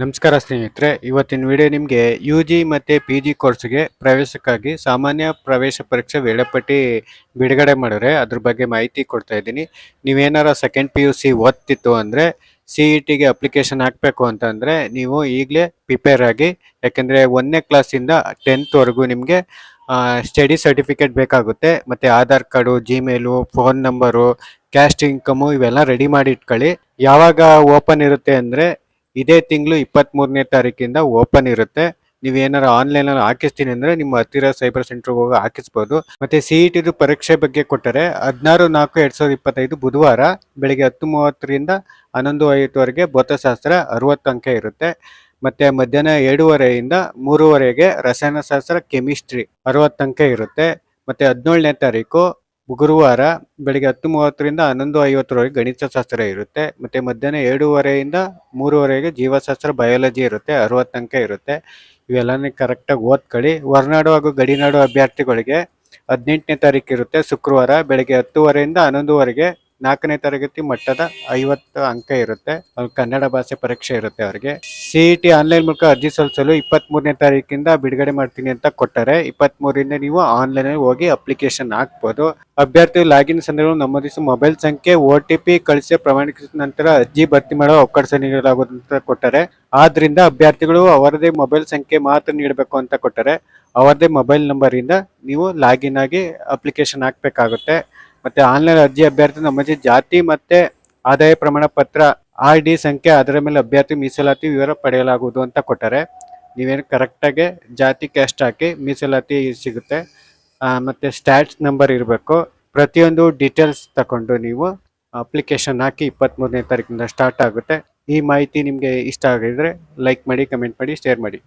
ನಮಸ್ಕಾರ ಸ್ನೇಹಿತರೆ, ಇವತ್ತಿನ ವಿಡಿಯೋ ನಿಮಗೆ ಯು ಜಿ ಮತ್ತು ಪಿ ಜಿ ಕೋರ್ಸ್ಗೆ ಪ್ರವೇಶಕ್ಕಾಗಿ ಸಾಮಾನ್ಯ ಪ್ರವೇಶ ಪರೀಕ್ಷೆ ವೇಳಾಪಟ್ಟಿ ಬಿಡುಗಡೆ ಮಾಡಿದ್ರೆ ಅದ್ರ ಬಗ್ಗೆ ಮಾಹಿತಿ ಕೊಡ್ತಾ ಇದ್ದೀನಿ. ನೀವೇನಾರ ಸೆಕೆಂಡ್ ಪಿ ಯು ಸಿ ಓದ್ತಿತ್ತು ಅಂದರೆ ಸಿ ಇ ಟಿಗೆ ಅಪ್ಲಿಕೇಶನ್ ಹಾಕಬೇಕು ಅಂತಂದರೆ ನೀವು ಈಗಲೇ ಪ್ರಿಪೇರ್ ಆಗಿ, ಯಾಕೆಂದರೆ ಒಂದನೇ ಕ್ಲಾಸಿಂದ ಟೆಂತ್ವರೆಗೂ ನಿಮಗೆ ಸ್ಟಡಿ ಸರ್ಟಿಫಿಕೇಟ್ ಬೇಕಾಗುತ್ತೆ. ಮತ್ತು Aadhaar card Gmail phone number caste income ಇವೆಲ್ಲ ರೆಡಿ ಮಾಡಿ ಇಟ್ಕೊಳ್ಳಿ. ಯಾವಾಗ ಓಪನ್ ಇರುತ್ತೆ ಅಂದರೆ ಇದೇ ತಿಂಗಳು ಇಪ್ಪತ್ತ್ ಮೂರನೇ ತಾರೀಕಿಂದ ಓಪನ್ ಇರುತ್ತೆ. ನೀವು ಏನಾರು ಆನ್ಲೈನ್ ಅಲ್ಲಿ ಹಾಕಿಸ್ತೀನಿ ಅಂದರೆ ನಿಮ್ಮ ಹತ್ತಿರ ಸೈಬರ್ ಸೆಂಟ್ರಿಗೆ ಹೋಗಿ ಹಾಕಿಸ್ಬೋದು. ಮತ್ತು ಸಿ ಇ ಟಿದು ಪರೀಕ್ಷೆ ಬಗ್ಗೆ ಕೊಟ್ಟರೆ ಹದಿನಾರು ನಾಲ್ಕು ಎರಡು ಸಾವಿರದ ಇಪ್ಪತ್ತೈದು ಬುಧವಾರ ಬೆಳಗ್ಗೆ ಹತ್ತು ಮೂವತ್ತರಿಂದ ಹನ್ನೊಂದು ಐವತ್ತುವರೆಗೆ ಭೌತಶಾಸ್ತ್ರ ಅರುವತ್ತು ಅಂಕ ಇರುತ್ತೆ. ಮತ್ತು ಮಧ್ಯಾಹ್ನ ಎರಡೂವರೆಯಿಂದ ಮೂರುವರೆಗೆ ರಸಾಯನಶಾಸ್ತ್ರ ಕೆಮಿಸ್ಟ್ರಿ ಅರವತ್ತು ಅಂಕ ಇರುತ್ತೆ. ಮತ್ತು ಹದಿನೇಳನೇ ತಾರೀಕು ಗುರುವಾರ ಬೆಳಿಗ್ಗೆ ಹತ್ತು ಮೂವತ್ತರಿಂದ ಹನ್ನೊಂದು ಐವತ್ತರವರೆಗೆ ಗಣಿತಶಾಸ್ತ್ರ ಇರುತ್ತೆ. ಮತ್ತೆ ಮಧ್ಯಾಹ್ನ ಎರಡೂವರೆಯಿಂದ ಮೂರುವರೆಗೆ ಜೀವಶಾಸ್ತ್ರ ಬಯಾಲಜಿ ಇರುತ್ತೆ, ಅರವತ್ತು ಅಂಕ ಇರುತ್ತೆ. ಇವೆಲ್ಲನೇ ಕರೆಕ್ಟಾಗಿ ಓದ್ಕೊಳ್ಳಿ. ಹೊರನಾಡು ಹಾಗೂ ಗಡಿನಾಡು ಅಭ್ಯರ್ಥಿಗಳಿಗೆ ಹದಿನೆಂಟನೇ ತಾರೀಕು ಇರುತ್ತೆ. ಶುಕ್ರವಾರ ಬೆಳಗ್ಗೆ ಹತ್ತುವರೆಯಿಂದ ಹನ್ನೊಂದುವರೆಗೆ ನಾಲ್ಕನೇ ತರಗತಿ ಮಟ್ಟದ ಐವತ್ತು ಅಂಕ ಇರುತ್ತೆ. ಕನ್ನಡ ಭಾಷೆ ಪರೀಕ್ಷೆ ಇರುತ್ತೆ ಅವರಿಗೆ. ಸಿ ಇ ಟಿ ಆನ್ಲೈನ್ ಮೂಲಕ ಅರ್ಜಿ ಸಲ್ಲಿಸಲು ಇಪ್ಪತ್ತ್ ಮೂರನೇ ತಾರೀಕಿಂದ ಬಿಡುಗಡೆ ಮಾಡ್ತೀನಿ ಅಂತ ಕೊಟ್ಟರೆ ಇಪ್ಪತ್ತ್ ಮೂರಿಂದ ನೀವು ಆನ್ಲೈನ್ ಹೋಗಿ ಅಪ್ಲಿಕೇಶನ್ ಹಾಕ್ಬೋದು. ಅಭ್ಯರ್ಥಿ ಲಾಗಿನ್ ಸಂದರ್ಭ ನಮೂದಿಸಿ ಮೊಬೈಲ್ ಸಂಖ್ಯೆ ಓ ಟಿ ಪಿ ಕಳಿಸಿ, ಪ್ರಮಾಣೀಕರಿಸಿದ ನಂತರ ಅರ್ಜಿ ಭರ್ತಿ ಮಾಡುವ ಅವಕಾಶ ನೀಡಲಾಗುವುದು ಕೊಟ್ಟರೆ, ಆದ್ರಿಂದ ಅಭ್ಯರ್ಥಿಗಳು ಅವರದೇ ಮೊಬೈಲ್ ಸಂಖ್ಯೆ ಮಾತ್ರ ನೀಡಬೇಕು ಅಂತ ಕೊಟ್ಟರೆ, ಅವರದೇ ಮೊಬೈಲ್ ನಂಬರ್ ಇಂದ ನೀವು ಲಾಗಿನ್ ಆಗಿ ಅಪ್ಲಿಕೇಶನ್ ಹಾಕ್ಬೇಕಾಗುತ್ತೆ. ಮತ್ತೆ ಆನ್ಲೈನ್ ಅರ್ಜಿ ಅಭ್ಯರ್ಥಿ ನಮ್ಮಲ್ಲಿ ಜಾತಿ ಮತ್ತೆ ಆದಾಯ ಪ್ರಮಾಣ ಪತ್ರ ಆರ್ ಡಿ ಸಂಖ್ಯೆ ಅದರ ಮೇಲೆ ಅಭ್ಯರ್ಥಿ ಮೀಸಲಾತಿ ವಿವರ ಪಡೆಯಲಾಗುವುದು ಅಂತ ಕೊಟ್ಟರೆ ನೀವೇನು ಕರೆಕ್ಟಾಗಿ ಜಾತಿ ಕ್ಯಾಸ್ಟ್ ಹಾಕಿ ಮೀಸಲಾತಿ ಸಿಗುತ್ತೆ. ಮತ್ತು ಸ್ಟ್ಯಾಟ್ಸ್ ನಂಬರ್ ಇರಬೇಕು. ಪ್ರತಿಯೊಂದು ಡೀಟೇಲ್ಸ್ ತಗೊಂಡು ನೀವು ಅಪ್ಲಿಕೇಶನ್ ಹಾಕಿ ಇಪ್ಪತ್ತ್ಮೂರನೇ ತಾರೀಕಿಂದ ಸ್ಟಾರ್ಟ್ ಆಗುತ್ತೆ. ಈ ಮಾಹಿತಿ ನಿಮಗೆ ಇಷ್ಟ ಆಗಿದ್ರೆ ಲೈಕ್ ಮಾಡಿ ಕಮೆಂಟ್ ಮಾಡಿ ಶೇರ್ ಮಾಡಿ.